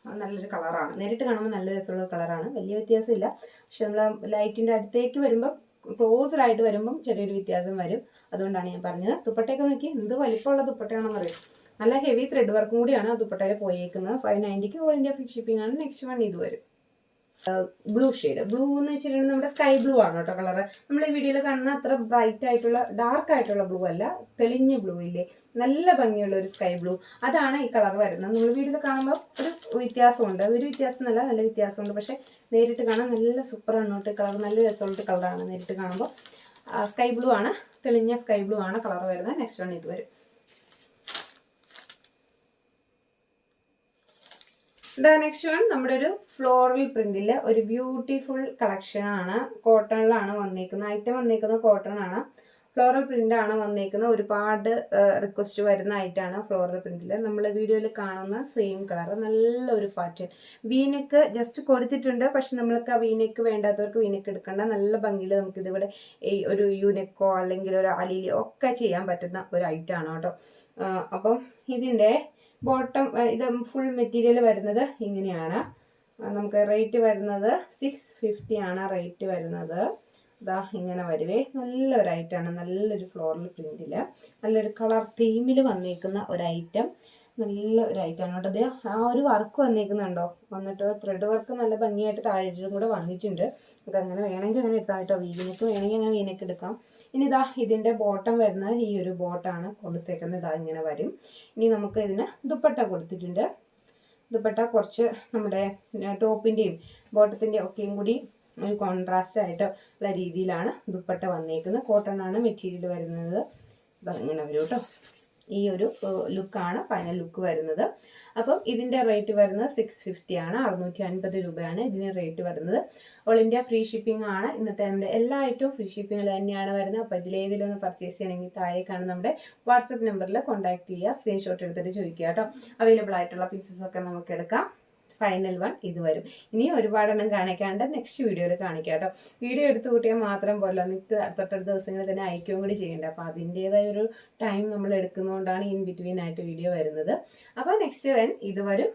നല്ലൊരു കളറാണ് നേരിട്ട് കാണുമ്പോൾ നല്ല രസമുള്ള കളറാണ് വലിയ വ്യത്യാസമില്ല. പക്ഷെ നമ്മൾ ലൈറ്റിന്റെ അടുത്തേക്ക് വരുമ്പോൾ ക്ലോസ്ഡ് ആയിട്ട് വരുമ്പം ചെറിയൊരു വ്യത്യാസം വരും. അതുകൊണ്ടാണ് ഞാൻ പറഞ്ഞത്. ദുപ്പട്ടയൊക്കെ നോക്കി എന്ത് വലിപ്പമുള്ള ദുപ്പട്ടയാണെന്ന് അറിയാം നല്ല ഹെവി ത്രെഡ് വർക്കും കൂടിയാണ് ആ ദുപ്പട്ടയിൽ പോയേക്കുന്നത് ഫൈവ് നയന്റിക്ക് ഓൾ ഇന്ത്യ ഫ്രീ ഷിപ്പിംഗ് ആണ് നെക്സ്റ്റ് വൺ ഇത് വരും. ബ്ലൂ ഷെയ്ഡ് ബ്ലൂ എന്ന് വെച്ചിട്ടുണ്ടെങ്കിൽ നമ്മുടെ സ്കൈ ബ്ലൂ ആണ് കേട്ടോ കളർ നമ്മൾ ഈ വീഡിയോയിൽ കാണുന്ന അത്ര ബ്രൈറ്റ് ആയിട്ടുള്ള ഡാർക്ക് ആയിട്ടുള്ള ബ്ലൂ അല്ല തെളിഞ്ഞ ബ്ലൂ ഇല്ലേ? നല്ല ഭംഗിയുള്ള ഒരു സ്കൈ ബ്ലൂ അതാണ് ഈ കളർ വരുന്നത്. നമ്മൾ വീഡിയോയിൽ കാണുമ്പോൾ ഒരു വ്യത്യാസമുണ്ട്. ഒരു വ്യത്യാസം എന്നല്ല നല്ല വ്യത്യാസമുണ്ട്. പക്ഷേ നേരിട്ട് കാണാൻ നല്ല സൂപ്പർ എണ്ണോട്ട് കളർ നല്ല രസമുള്ള കളറാണ് നേരിട്ട് കാണുമ്പോൾ സ്കൈ ബ്ലൂ ആണ് തെളിഞ്ഞ സ്കൈ ബ്ലൂ ആണ് കളർ വരുന്നത്. നെക്സ്റ്റ് വൺ ഇത് വരും. ദ നെക്സ്റ്റ് വൺ നമ്മുടെ ഒരു ഫ്ലോറൽ പ്രിന്റിൽ ഒരു ബ്യൂട്ടിഫുൾ കളക്ഷൻ ആണ്. കോട്ടണിലാണ് വന്നേക്കുന്നത് ഐറ്റം വന്നേക്കുന്നത് കോട്ടൺ ആണ്. ഫ്ലോറൽ പ്രിന്റ് ആണ് വന്നേക്കുന്നത് ഒരുപാട് റിക്വസ്റ്റ് വരുന്ന ഐറ്റാണ് ഫ്ലോറൽ പ്രിന്റിൽ നമ്മൾ വീഡിയോയിൽ കാണുന്ന സെയിം കളർ നല്ലൊരു പാറ്റേൺ വീനക്ക് ജസ്റ്റ് കൊടുത്തിട്ടുണ്ട് പക്ഷെ നമ്മൾക്ക് ആ വീനക്ക് വേണ്ടാത്തവർക്ക് വീനക്ക് എടുക്കേണ്ട. നല്ല ഭംഗിയിൽ നമുക്ക് ഇതിവിടെ ഈ ഒരു യൂനക്കോ അല്ലെങ്കിൽ ഒരു അലിയിലോ ഒക്കെ ചെയ്യാൻ പറ്റുന്ന ഒരു ഐറ്റാണ് കേട്ടോ. അപ്പം ഇതിന്റെ ബോട്ടം ഇത് ഫുൾ മെറ്റീരിയൽ വരുന്നത് ഇങ്ങനെയാണ്. നമുക്ക് റേറ്റ് വരുന്നത് സിക്സ് ഫിഫ്റ്റി ആണ് റേറ്റ് വരുന്നത്. ഇതാ ഇങ്ങനെ വരുവേ. നല്ലൊരു ഐറ്റമാണ് നല്ലൊരു ഫ്ലോറൽ പ്രിന്റിൽ നല്ലൊരു കളർ തീമിൽ വന്നേക്കുന്ന ഒരു ഐറ്റം നല്ല ഒരു ഐറ്റമാണ് കേട്ടോ. ഇത് ആ ഒരു വർക്ക് വന്നേക്കുന്നുണ്ടോ? വന്നിട്ട് ത്രെഡ് വർക്ക് നല്ല ഭംഗിയായിട്ട് താഴെയും കൂടെ വന്നിട്ടുണ്ട്. നമുക്ക് അങ്ങനെ വേണമെങ്കിൽ അങ്ങനെ എടുത്താൽ കേട്ടോ. വീനക്ക് വേണമെങ്കിൽ അങ്ങനെ വീനക്ക് എടുക്കാം. ഇനി ഇതാ ഇതിന്റെ ബോട്ടം വരുന്നത് ഈ ഒരു ബോട്ടാണ് കൊടുത്തേക്കുന്നത് ഇതാ ഇങ്ങനെ വരും. ഇനി നമുക്ക് ഇതിന് ദുപ്പട്ട കൊടുത്തിട്ടുണ്ട്. ദുപ്പട്ട കുറച്ച് നമ്മുടെ ടോപ്പിന്റെയും ബോട്ടത്തിന്റെയും ഒക്കെയും കൂടി ഒരു കോൺട്രാസ്റ്റ് ആയിട്ട് ഉള്ള രീതിയിലാണ് ദുപ്പട്ട വന്നേക്കുന്നത്. കോട്ടൺ ആണ് മെറ്റീരിയൽ വരുന്നത്. ഇങ്ങനെ വരും കേട്ടോ. ഈ ഒരു ലുക്കാണ് ഫൈനൽ ലുക്ക് വരുന്നത്. അപ്പം ഇതിന്റെ റേറ്റ് വരുന്നത് സിക്സ് ഫിഫ്റ്റി ആണ് അറുന്നൂറ്റി അൻപത് രൂപയാണ് ഇതിന് റേറ്റ് വരുന്നത്. ഓൾ ഇന്ത്യ ഫ്രീ ഷിപ്പിംഗ് ആണ്. ഇന്നത്തെ നമ്മുടെ എല്ലാ ഐറ്റവും ഫ്രീ ഷിപ്പിംഗിൽ തന്നെയാണ് വരുന്നത്. അപ്പോൾ ഇതിലേതിലൊന്ന് പർച്ചേസ് ചെയ്യണമെങ്കിൽ താഴേക്കാണ് നമ്മുടെ വാട്സപ്പ് നമ്പറിൽ കോൺടാക്ട് ചെയ്യുക സ്ക്രീൻഷോട്ട് എടുത്തിട്ട് ചോദിക്കുക കേട്ടോ. അവൈലബിൾ ആയിട്ടുള്ള പീസസ് ഒക്കെ നമുക്ക് എടുക്കാം. ഫൈനൽ വൺ ഇത് വരും. ഇനി ഒരുപാടെണ്ണം കാണിക്കാണ്ട് നെക്സ്റ്റ് വീഡിയോയിൽ കാണിക്കാം കേട്ടോ. വീഡിയോ എടുത്തു കൂട്ടിയാൽ മാത്രം പോലെ നിങ്ങൾക്ക് തൊട്ടടുത്ത ദിവസങ്ങളിൽ തന്നെ അയക്കുകയും കൂടി ചെയ്യേണ്ടത് അപ്പോൾ അതിന്റേതായ ഒരു ടൈം നമ്മൾ എടുക്കുന്നതുകൊണ്ടാണ് ഇൻ ബിറ്റ്വീൻ ആയിട്ട് വീഡിയോ വരുന്നത്. അപ്പോൾ നെക്സ്റ്റ് വൻ ഇത് വരും.